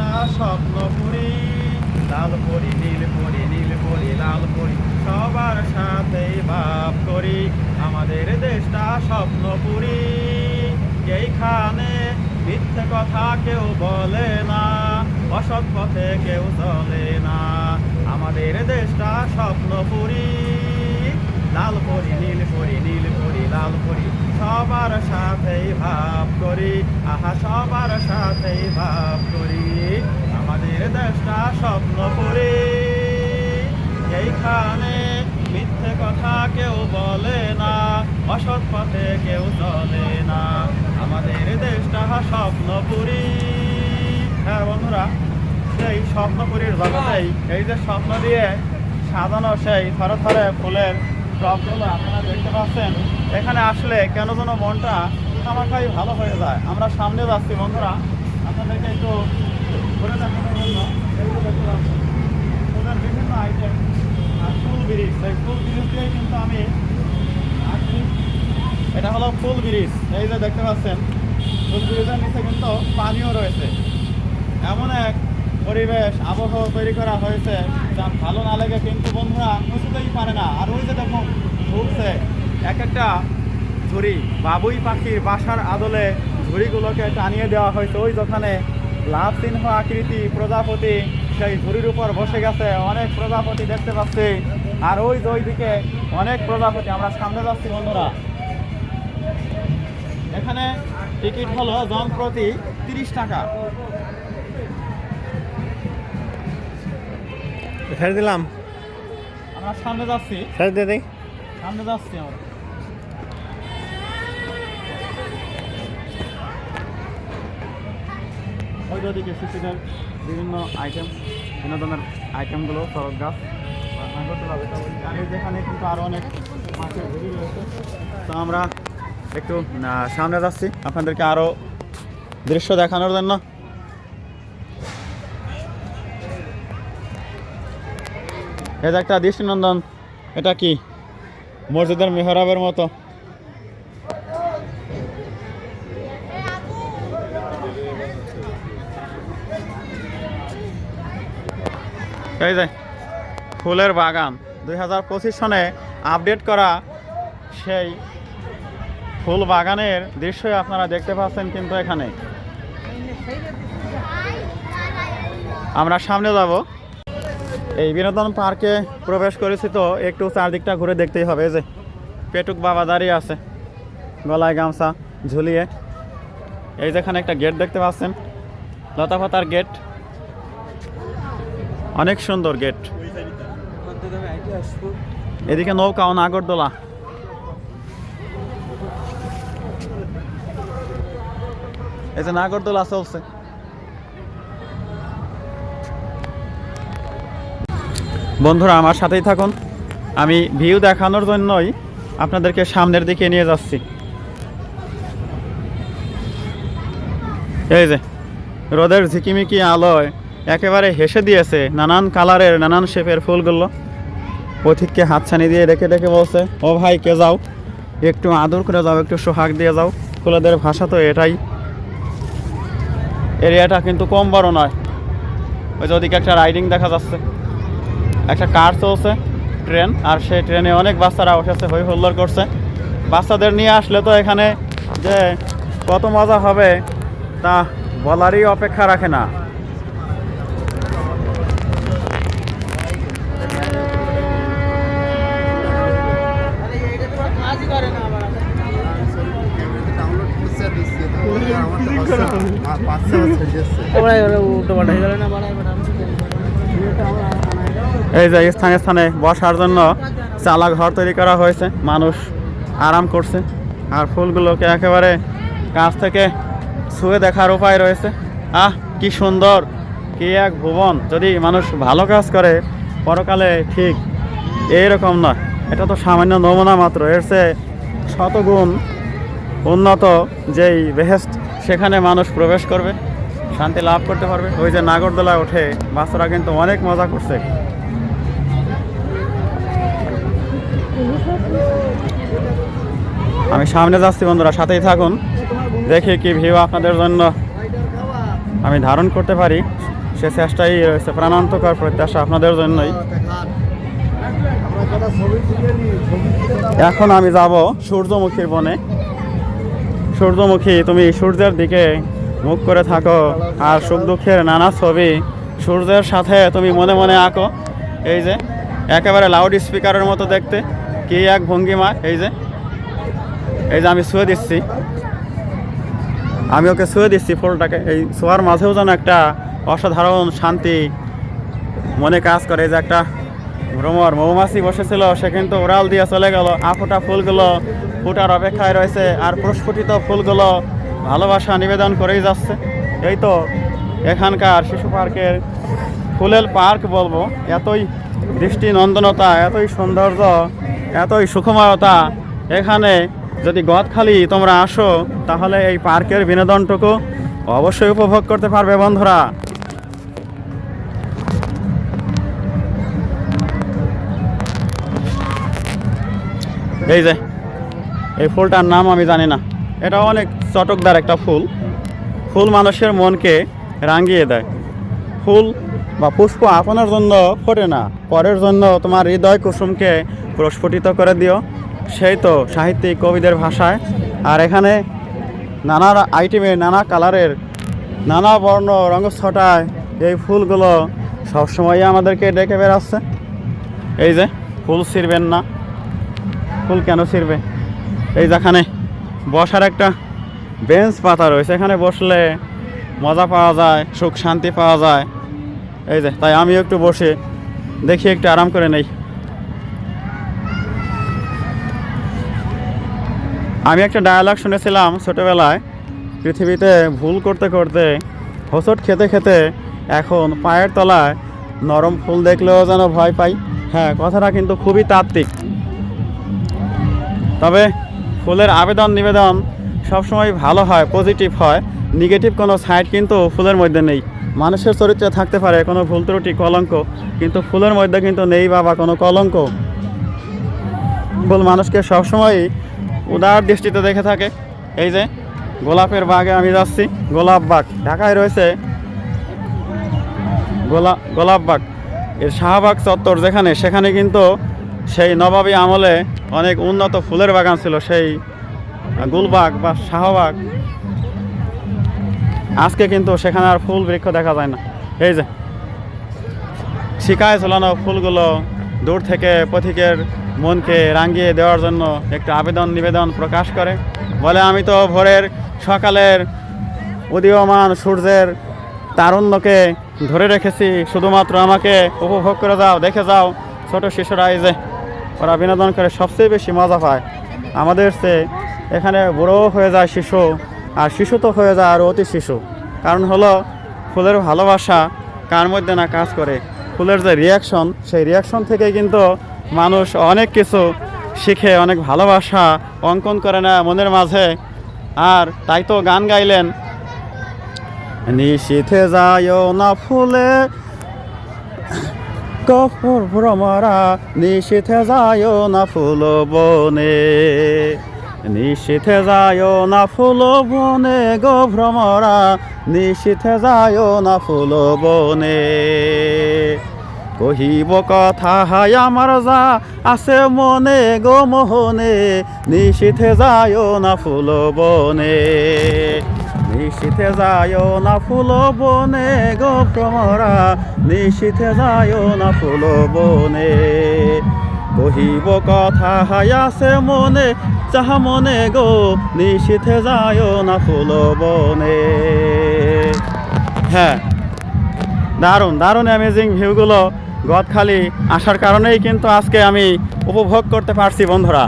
দেশটা স্বপ্নপুরি লাল পরি, নীল পরি নীল পরি, লাল পরি, সবার সাথে ভাব করি। আমাদের দেশটা স্বপ্নপুরি এইখানে মিথ্যে কথা কেউ বলে না, অসৎ পথে কেউ চলে না। আমাদের দেশটা স্বপ্নপুরি লাল পরি, নীল পরি নীল পরি, লাল পরি, সবার সাথেই ভাব করি। আহা, সবার সাথেই ভাব করি। আমাদের দেশটা স্বপ্ন করি এইখানে মিথ্যে কথা কেউ বলে না, অসৎ পথে কেউ চলে না। আমাদের দেশটা স্বপ্নপুরী হ্যাঁ বন্ধুরা, সেই স্বপ্নপুরীর জগতেই এই যে স্বপ্ন দিয়ে সাজানো সেই থরে থরে ফুলের টবগুলো আপনারা দেখতে পাচ্ছেন। এখানে আসলে কেন যেন মনটা খামাখাই ভালো হয়ে যায়। আমরা সামনে যাচ্ছি, বন্ধুরা। আপনাদেরকে একটু ঘুরে দেখানোর জন্য দেখতে ওদের বিভিন্ন আইটেম আর ফুল ব্রিজ। এই ফুল ব্রিজ দিয়ে কিন্তু আমি এটা হলো ফুল ব্রিজ। এই যে দেখতে পাচ্ছেন, ফুল ব্রিজের নিচে কিন্তু পানিও রয়েছে। এমন এক পরিবেশ, আবহাওয়া তৈরি করা হয়েছে। যা ভালো না লাগে কিন্তু বন্ধুরা বুঝতেই পারে না। আর ওই যে দেখুন ঘুরছে এক একটা ঝুড়ি। বাবুই পাখির বাসার আদলে ঝুড়িগুলোকে টানিয়ে দেওয়া হয়েছে। ওই যেখানে লাভ চিহ্ন আকৃতি প্রজাপতি, সেই ঝুড়ির উপর বসে গেছে অনেক প্রজাপতি দেখতে পাচ্ছি। আর ওই যে ওইদিকে অনেক প্রজাপতি। আমরা সামনে যাচ্ছি, বন্ধুরা। এখানে টিকিট হলো জন প্রতি তিরিশ টাকা। ছেড়ে দিলাম। আমরা সামনে যাচ্ছি। ছেড়ে দিয়ে দিই। সামনে যাচ্ছি আমরা। ওই দিকে শিশুদের বিভিন্ন আইটেম বিনোদনের আইটেমগুলো সড়ক গাছ। এই যেখানে কিন্তু আরও অনেক মাছের রয়েছে। তো আমরা একটু সামনে যাচ্ছি। আপনাদেরকে আরও দৃশ্য দেখানোর জন্য। এটা একটা দৃষ্টিনন্দন এটা কি? মসজিদের মেহরাবের মতো। এই যে, ফুলের বাগান। দুই হাজার পঁচিশ সনে আপডেট করা সেই ফুল বাগানের দৃশ্যই আপনারা দেখতে পাচ্ছেন কিন্তু এখানে। আমরা সামনে যাব। এই বিনোদন পার্কে প্রবেশ করেছি তো, একটু চারদিকটা ঘুরে দেখতেই হবে যে পেটুক বাবা দাঁড়িয়ে আছে, গলায় গামছা ঝুলিয়ে। এই যেখানে একটা গেট দেখতে পাচ্ছেন, লতা পাতার গেট। অনেক সুন্দর গেট। এদিকে নৌকা ও নাগরদোলা। এই যে নাগরদোলা চলছে। বন্ধুরা, আমার সাথেই থাকুন। আমি ভিউ দেখানোর জন্যই আপনাদেরকে সামনের দিকে নিয়ে যাচ্ছি। এই যে, রোদের ঝিকিমিকি আলোয় একেবারে হেসে দিয়েছে নানান কালারের, নানান শেপের ফুলগুলো। পথিককে হাতছানি দিয়ে রেখে রেখে বলছে, ও ভাই, কে যাও? একটু আদর করে যাও, একটু সোহাগ দিয়ে যাও। ফুলেদের ভাষা তো এটাই। এরিয়াটা কিন্তু কম বড় নয়। ওই যে ওদিকে একটা রাইডিং দেখা যাচ্ছে। একটা কার চলছে ট্রেন আর সেই ট্রেনে অনেক বাচ্চারা উঠেছে হই হুল্লোড় করছে। বাচ্চাদের নিয়ে আসলে তো এখানে যে কত মজা হবে তা বলারই অপেক্ষা রাখে না। এই যে স্থানে স্থানে বসার জন্য চালা ঘর তৈরি করা হয়েছে। মানুষ আরাম করছে। আর ফুলগুলোকে একেবারে কাছ থেকে ছুঁয়ে দেখার উপায় রয়েছে। আহ, কি সুন্দর, কি এক ভুবন। যদি মানুষ ভালো কাজ করে, পরকালে ঠিক এইরকম নয়। এটা তো সামান্য নমুনা মাত্র। এর চেয়ে শতগুণ উন্নত যেই বেহেস্ট সেখানে মানুষ প্রবেশ করবে, শান্তি লাভ করতে পারবে। ওই যে নাগরদোলায় ওঠে বাচ্চারা কিন্তু অনেক মজা করছে। আমি সামনে যাচ্ছি, বন্ধুরা, সাথেই থাকুন। দেখি কি ভিউ আপনাদের জন্য আমি ধারণ করতে পারি। সে চেষ্টাই রয়েছে, প্রাণান্তকর প্রত্যাশা আপনাদের জন্যই। এখন আমি যাব সূর্যমুখীর বনে। সূর্যমুখী, তুমি সূর্যের দিকে মুখ করে থাকো, আর সুখ দুঃখের নানা ছবি সূর্যের সাথে তুমি মনে মনে আঁকো। এই যে, একেবারে লাউড স্পিকারের মতো দেখতে। কি এক ভঙ্গিমা এই যে। এই যে আমি শুয়ে দিচ্ছি। আমি ওকে শুয়ে দিচ্ছি ফুলটাকে। এই শোয়ার মাঝেও যেন একটা অসাধারণ শান্তি মনে কাজ করে। যে একটা ভ্রমর মৌমাছি বসেছিল, সে কিন্তু ওরাল দিয়ে চলে গেল। আফোটা ফুলগুলো ফুটার অপেক্ষায় রয়েছে আর প্রস্ফুটিত ফুলগুলো ভালোবাসা নিবেদন করেই যাচ্ছে। এই তো এখানকার শিশু পার্কের ফুলের পার্ক বলব। এতই দৃষ্টি নন্দনতা এতই সৌন্দর্য এতই সুখময়তা। এখানে যদি গদখালি তোমরা আসো, তাহলে এই পার্কের বিনোদনটুকু অবশ্যই উপভোগ করতে পারবে বন্ধুরা। এই যে, এই ফুলটার নাম আমি জানি না। এটা অনেক চটকদার একটা ফুল। ফুল মানুষের মনকে রাঙিয়ে দেয়। ফুল বা পুষ্প আপনার জন্য ফোটে না। পরের জন্য তোমার হৃদয় কুসুমকে প্রস্ফুটিত করে দিও সেই তো সাহিত্যিক কবিদের ভাষায়। আর এখানে নানা আইটেমের নানা কালারের, নানা বর্ণ রঙছটায় এই ফুলগুলো সবসময়ই আমাদেরকে ডেকে বেড়াচ্ছে। এই যে, ফুল ছিঁড়বেন না। ফুল কেন ছিঁড়বে? এই যেখানে বসার একটা বেঞ্চ পাতা রয়েছে। এখানে বসলে মজা পাওয়া যায়, সুখ শান্তি পাওয়া যায়। এই যে, তাই আমিও একটু বসে দেখি, একটু আরাম করে নেই। আমি একটা ডায়ালগ শুনেছিলাম ছোটোবেলায়, পৃথিবীতে ভুল করতে করতে, হোঁচট খেতে খেতে এখন পায়ের তলায় নরম ফুল দেখলেও যেন ভয় পাই। হ্যাঁ কথাটা কিন্তু খুবই তাত্ত্বিক। তবে ফুলের আবেদন নিবেদন সবসময় ভালো হয় পজিটিভ হয়। নেগেটিভ কোনো সাইড কিন্তু ফুলের মধ্যে নেই। মানুষের চরিত্রে থাকতে পারে কোনো ভুল ত্রুটি, কলঙ্ক, কিন্তু ফুলের মধ্যে কিন্তু নেই বাবা, কোনো কলঙ্ক। ফুল মানুষকে সবসময়ই উদার দৃষ্টিতে দেখে থাকে। এই যে, গোলাপের বাগে আমি যাচ্ছি, গোলাপ বাগ। ঢাকায় রয়েছে গোলা গোলাপ বাগ। এর শাহবাগ চত্বর যেখানে, সেখানে কিন্তু সেই নবাবী আমলে অনেক উন্নত ফুলের বাগান ছিল। সেই গুলবাগ বা শাহবাগ আজকে কিন্তু সেখানে আর ফুল বৃক্ষ দেখা যায় না। এই যে, শিকায় ঝোলানো ফুলগুলো দূর থেকে পথিকের মনকে রাঙিয়ে দেওয়ার জন্য একটু আবেদন নিবেদন প্রকাশ করে। বলে, আমি তো ভোরের সকালের উদীয়মান সূর্যের তারুণ্যকে ধরে রেখেছি। শুধুমাত্র আমাকে উপভোগ করে যাও, দেখে যাও ছোট শিশুরা এই যে, ওরা বিনোদন করে সবচেয়ে বেশি মজা পায়। আমাদের সে এখানে বড়ো হয়ে যায় শিশু। আর শিশু তো হয়ে যায় আর অতি শিশু। কারণ হলো ফুলের ভালোবাসা কার মধ্যে না কাজ করে? ফুলের যে রিয়াকশন সেই রিয়াকশন থেকে কিন্তু মানুষ অনেক কিছু শিখে, অনেক ভালোবাসা অঙ্কন করে না মনের মাঝে। আর তাই তো গান গাইলেন, নিশীথে যায় না ফুলে কফর ভ্রমরা, নিশীথে যায় না ফুল বনে। নিশীথে যায় না ফুল বনে গো ভ্রমরা, নিশীথে যায় না ফুল বনে। কহিব কথা হাই আমার যা আছে মনে গো মোহনে, নিশীথে যায় না ফুল বনে। নিশীথে যায় না ফুল বনে গো ভ্রমরা, নিশীথে যায় না ফুল বনে। কহিব কথা হাই আছে মনে যাহা মনে গো, নিশীথে যায় না ফুল বনে। হ্যাঁ দারুণ দারুণ অ্যামেজিং ভিউগুলো গদখালি আসার কারণেই কিন্তু আজকে আমি উপভোগ করতে পারছি বন্ধুরা।